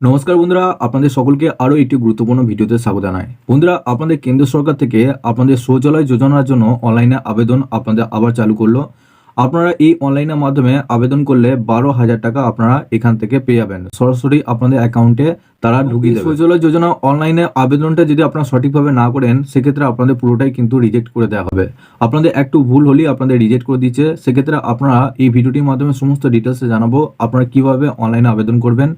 নমস্কার বন্ধুরা আপনাদের সকলকে আরও একটি গুরুত্বপূর্ণ ভিডিওতে স্বাগত জানাই। বন্ধুরা আপনাদের কেন্দ্র সরকার থেকে আপনাদের শৌচালয় যোজনার জন্য অনলাইনে আবেদন আপনাদের আবার চালু করল। আপনারা এই অনলাইনের মাধ্যমে আবেদন করলে বারো হাজার টাকা আপনারা এখান থেকে পেয়ে যাবেন। সরাসরি আপনাদের অ্যাকাউন্টে তারা ঢুকিয়ে দেবে। শৌচালয় যোজনা অনলাইনে আবেদনটা যদি আপনারা সঠিকভাবে না করেন সেক্ষেত্রে আপনাদের পুরোটাই কিন্তু রিজেক্ট করে দেওয়া হবে। আপনাদের একটু ভুল হলেই আপনাদের রিজেক্ট করে দিচ্ছে। সেক্ষেত্রে আপনারা এই ভিডিওটির মাধ্যমে সমস্ত ডিটেলসে জানাব আপনারা কীভাবে অনলাইনে আবেদন করবেন।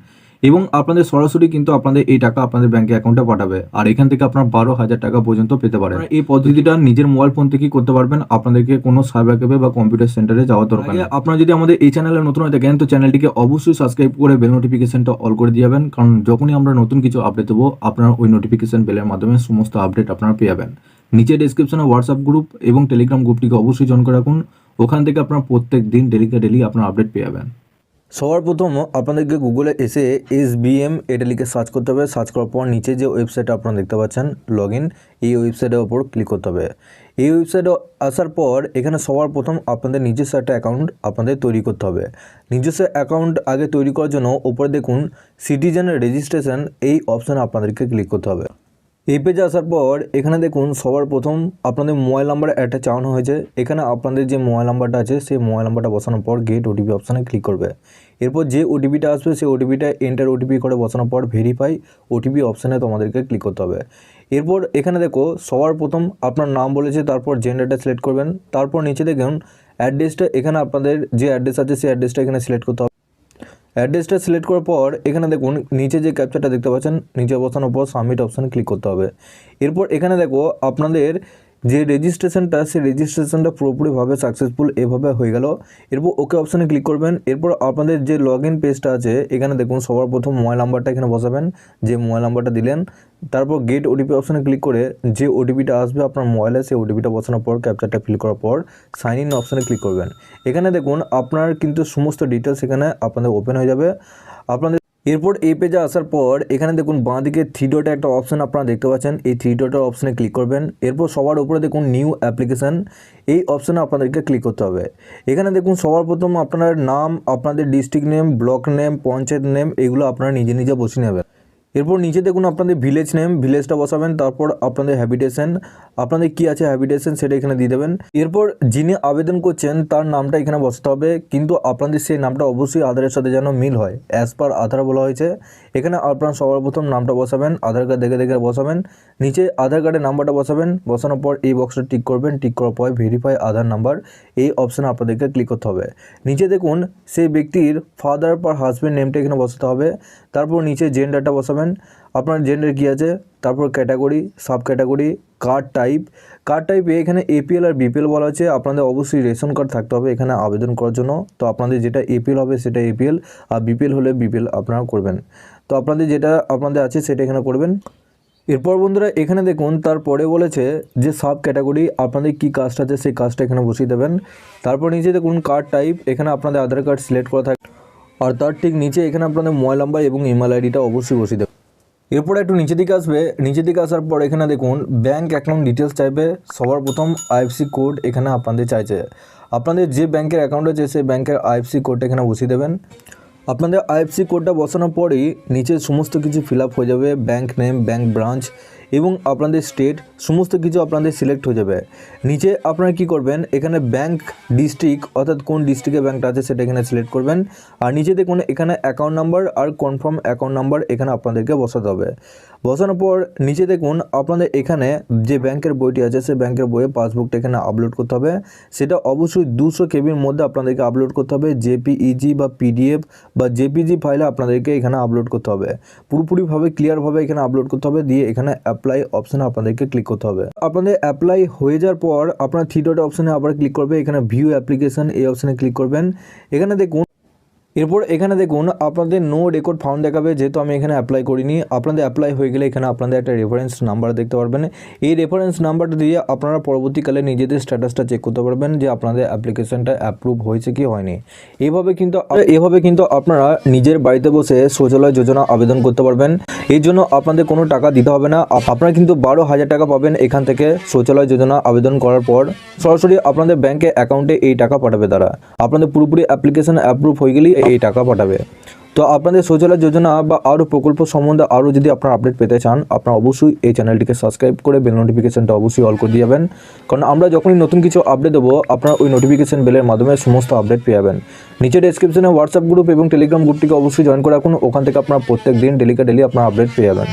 এবং আপনাদের সরাসরি কিন্তু আপনাদের এই টাকা আপনাদের ব্যাংকে অ্যাকাউন্টে পাঠাবে। আর এখান থেকে আপনারা বারো হাজার টাকা পর্যন্ত পেতে পারেন। এই পদ্ধতিটা নিজের মোবাইল ফোন থেকেই করতে পারবেন। আপনাদেরকে কোনো সাইবার ক্যাফে বা কম্পিউটার সেন্টারে যাওয়ার দরকার নেই। আপনারা যদি আমাদের এই চ্যানেলে নতুন হয়ে থাকেন, তো চ্যানেলটিকে অবশ্যই সাবস্ক্রাইব করে বেল নোটিফিকেশনটা অল করে দিয়ে যাবেন। কারণ যখনই আমরা নতুন কিছু আপডেট দেবো, আপনারা ওই নোটিফিকেশন বেলের মাধ্যমে সমস্ত আপডেট আপনারা পেয়ে যাবেন। নিচে ডিসক্রিপশনে হোয়াটসঅ্যাপ গ্রুপ এবং টেলিগ্রাম গ্রুপটিকে অবশ্যই জয়েন করে রাখুন। ওখান থেকে আপনারা প্রত্যেক দিন ডেলিকে ডেলি আপনার আপডেট পেয়ে যাবেন। সবার প্রথম আপনাদেরকে গুগলে এসে এস বি এম এটা লিখে সার্চ করতে হবে। সার্চ করার পর নিচে যে ওয়েবসাইট আপনারা দেখতে পাচ্ছেন লগ এই ওয়েবসাইটের ওপর ক্লিক করতে হবে। এই ওয়েবসাইটে আসার পর এখানে সবার প্রথম আপনাদের নিজস্ব একটা অ্যাকাউন্ট আপনাদের তৈরি করতে হবে। নিজস্ব অ্যাকাউন্ট আগে তৈরি করার জন্য ওপরে দেখুন সিটিজেনের রেজিস্ট্রেশন এই অপশানে আপনাদেরকে ক্লিক করতে হবে। এই পেজে আসার পর এখানে দেখুন সবার প্রথম আপনাদের মোবাইল নাম্বার একটা চাওয়ানো হয়েছে। এখানে আপনাদের যে মোবাইল নাম্বারটা আছে, সেই মোবাইল নাম্বারটা বসানোর পর গেট ওটিপি অপশানে ক্লিক করবে। এরপর যে ওটিপিটা আসবে, সেই ওটিপিটা এন্টার ওটিপি করে বসানোর পর ভেরিফাই ওটিপি অপশানে তোমাদেরকে ক্লিক করতে হবে। এরপর এখানে দেখো সবার প্রথম আপনার নাম বলেছে, তারপর জেন্ডারটা সিলেক্ট করবেন। তারপর নিচে দেখুন অ্যাড্রেসটা এখানে আপনাদের যে অ্যাড্রেস আছে, সেই অ্যাড্রেসটা এখানে সিলেক্ট করতে হবে। অ্যাড্রেসটা সিলেক্ট করার পর এখানে দেখুন, নিচে যে ক্যাপচারটা দেখতে পাচ্ছেন, নিচে অবস্থান উপর সাবমিট অপশান ক্লিক করতে হবে। এরপর এখানে দেখো, আপনাদের যে রেজিস্ট্রেশনটা সেই রেজিস্ট্রেশনটা পুরোপুরিভাবে সাকসেসফুল এভাবে হয়ে গেল। এরপর ওকে অপশানে ক্লিক করবেন। এরপর আপনাদের যে লগ ইন পেজটা আছে, এখানে দেখুন সবার প্রথম মোবাইল নাম্বারটা এখানে বসাবেন। যে মোবাইল নাম্বারটা দিলেন, তারপর গেট ওটিপি অপশানে ক্লিক করে যে ওটিপিটা আসবে আপনার মোবাইলে সেই ওটিপিটা বসানোর পর ক্যাপচারটা ফিল করার পর সাইন ইন অপশানে ক্লিক করবেন। এখানে দেখুন, আপনার কিন্তু সমস্ত ডিটেলস এখানে আপনাদের ওপেন হয়ে যাবে। আপনাদের এরপর এই পেজে আসার পর এখানে দেখুন বাঁ দিকে থ্রি ডটে একটা অপশান আপনারা দেখতে পাচ্ছেন। এই থ্রি ডটের অপশানে ক্লিক করবেন। এরপর সবার উপরে দেখুন নিউ অ্যাপ্লিকেশান এই অপশানে আপনাদেরকে ক্লিক করতে হবে। এখানে দেখুন সবার প্রথম আপনার নাম, আপনাদের district name block name panchayat name এগুলো আপনারা নিজে নিজে বসে নেবেন। এরপর নিচে দেখুন আপনাদের ভিলেজ নেম ভিলেজটা বসাবেন, তারপর আপনাদের হ্যাবিটেশন আপনাদের কি আছে হ্যাবিটেশন সেটা এখানে দিয়ে দেবেন। এরপর যিনি আবেদন করছেন, তার নামটা এখানে বসাতে হবে, কিন্তু আপনাদের সেই নামটা অবশ্যই আধারের সাথে যেন মিল হয় অ্যাজ পার আধার বলা হয়েছে। এখানে আপনার সবার প্রথম নামটা বসাবেন, আধার কার্ড দেখে দেখে বসাবেন, নিচে আধার কার্ডের নাম্বারটা বসাবেন, বসানোর পর এই বক্সটা টিক করবেন টিক করার পর ভেরিফাই আধার নাম্বার এই অপশানে আপনাদেরকে ক্লিক করতে হবে। নিচে দেখুন, সেই ব্যক্তির ফাদার পার হাজব্যান্ড নেমটা এখানে বসাতে হবে, তারপর নিচে জেন্ডারটা বসাবেন আপনার জেন্ডার কী আছে, তারপর category sub category card type card টাইপে এখানে এপিএল আর বিপিএল বলা হচ্ছে আপনাদের অবশ্যই রেশন কার্ড থাকতে হবে এখানে আবেদন করার জন্য। তো আপনাদের যেটা এপিএল হবে সেটা এপিএল আর বিপিএল হলে বিপিএল আপনারা করবেন। তো আপনাদের যেটা আপনাদের আছে সেটা এখানে করবেন। এরপর বন্ধুরা, এখানে দেখুন, তারপরে বলেছে যে সাব ক্যাটাগরি আপনাদের কী কাস্ট আছে সেই কাজটা এখানে বসিয়ে দেবেন। তারপর নিচে দেখুন কার্ড টাইপ এখানে আপনাদের আধার কার্ড সিলেক্ট করা থাকে আর তার ঠিক নিচে এখানে আপনাদের মোবাইল নাম্বার এবং ইমেল আইডিটা অবশ্যই বসিয়ে দেবেন। এরপর একটু নিচের দিকে আসবে। নিচের দিকে আসার পর এখানে দেখুন ব্যাঙ্ক অ্যাকাউন্ট ডিটেলস চাইবে সবার প্রথম আইএফসি কোড এখানে আপনাদের চাইছে। আপনাদের যে ব্যাংকের অ্যাকাউন্ট আছে সেই ব্যাংকের আইএফসি কোডটা এখানে বসিয়ে দেবেন। আপনাদের আইএফসি কোডটা বসানোর পরই নিচে সমস্ত কিছু ফিল হয়ে যাবে। ব্যাঙ্ক নেম ব্যাঙ্ক ব্রাঞ্চ এবং আপনাদের স্টেট সমস্ত কিছু আপনাদের সিলেক্ট হয়ে যাবে। নিচে আপনারা কি করবেন, এখানে ব্যাংক ডিস্ট্রিক্ট অর্থাৎ কোন ডিস্ট্রিক্টে ব্যাংকটা আছে সেটা এখানে সিলেক্ট করবেন। আর নিচে দেখুন, এখানে অ্যাকাউন্ট নাম্বার আর কনফার্ম অ্যাকাউন্ট নাম্বার এখানে আপনাদেরকে বসাতে হবে। বসানোর পর নিচে দেখুন, আপনাদের এখানে যে ব্যাংকের বইটি আছে, সেই ব্যাংকের বইয়ে পাসবুকটা এখানে আপলোড করতে হবে। সেটা অবশ্যই দুশো কেবির মধ্যে আপনাদেরকে আপলোড করতে হবে। জেপিইজি বা পিডিএফ বা জেপিজি ফাইলে আপনাদেরকে এখানে আপলোড করতে হবে। পুরোপুরিভাবে ক্লিয়ারভাবে এখানে আপলোড করতে হবে। দিয়ে এখানে অ্যাপ্লাই অপশানে আপনাদেরকে ক্লিক করতে হবে। আপনাদের অ্যাপ্লাই হয়ে যাওয়ার পর আপনার থ্রি ডট অপশানে আবার ক্লিক করবে। এখানে ভিউ অ্যাপ্লিকেশন এই অপশানে ক্লিক করবেন। এখানে দেখুন এরপর এখানে দেখুন, আপনাদের নো রেকর্ড ফাউন্ড দেখাবে, যেহেতু আমি এখানে অ্যাপ্লাই করিনি। আপনাদের অ্যাপ্লাই হয়ে গেলে এখানে আপনাদের একটা রেফারেন্স নাম্বার দেখতে পারবেন। এই রেফারেন্স নাম্বারটা দিয়ে আপনারা পরবর্তীকালে নিজেদের স্ট্যাটাসটা চেক করতে পারবেন যে আপনাদের অ্যাপ্লিকেশনটা অ্যাপ্রুভ হয়েছে কি হয়নি। এভাবে কিন্তু এভাবে কিন্তু আপনারা নিজের বাড়িতে বসে শৌচালয় যোজনা আবেদন করতে পারবেন। এই জন্য আপনাদের কোনো টাকা দিতে হবে না। আপনারা কিন্তু বারো হাজার টাকা পাবেন এখান থেকে শৌচালয় যোজনা আবেদন করার পর। সরাসরি আপনাদের ব্যাংকে অ্যাকাউন্টে এই টাকা পাঠাবে তারা। আপনাদের পুরোপুরি অ্যাপ্লিকেশন অ্যাপ্রুভ হয়ে গেলেই এই টাকা পাঠাবে। তো আপনাদের শৌচালয় যোজনা বা আরও প্রকল্প সম্বন্ধে আরও যদি আপনারা আপডেট পেতে চান, আপনারা অবশ্যই এই চ্যানেলটিকে সাবস্ক্রাইব করে বেল নোটিফিকেশানটা অবশ্যই অল করে দিয়ে যাবেন। কারণ আমরা যখনই নতুন কিছু আপডেট দেবো, আপনারা ওই নোটিফিকেশান বেলের মাধ্যমে সমস্ত আপডেট পেয়ে যাবেন। নিচে ডেসক্রিপশনে হোয়াটসঅ্যাপ গ্রুপ এবং টেলিগ্রাম গ্রুপটিকে অবশ্যই জয়েন করে রাখুন। ওখান থেকে আপনারা প্রত্যেক দিন ডেলিকা ডেলি আপনারা আপডেট পেয়ে যাবেন।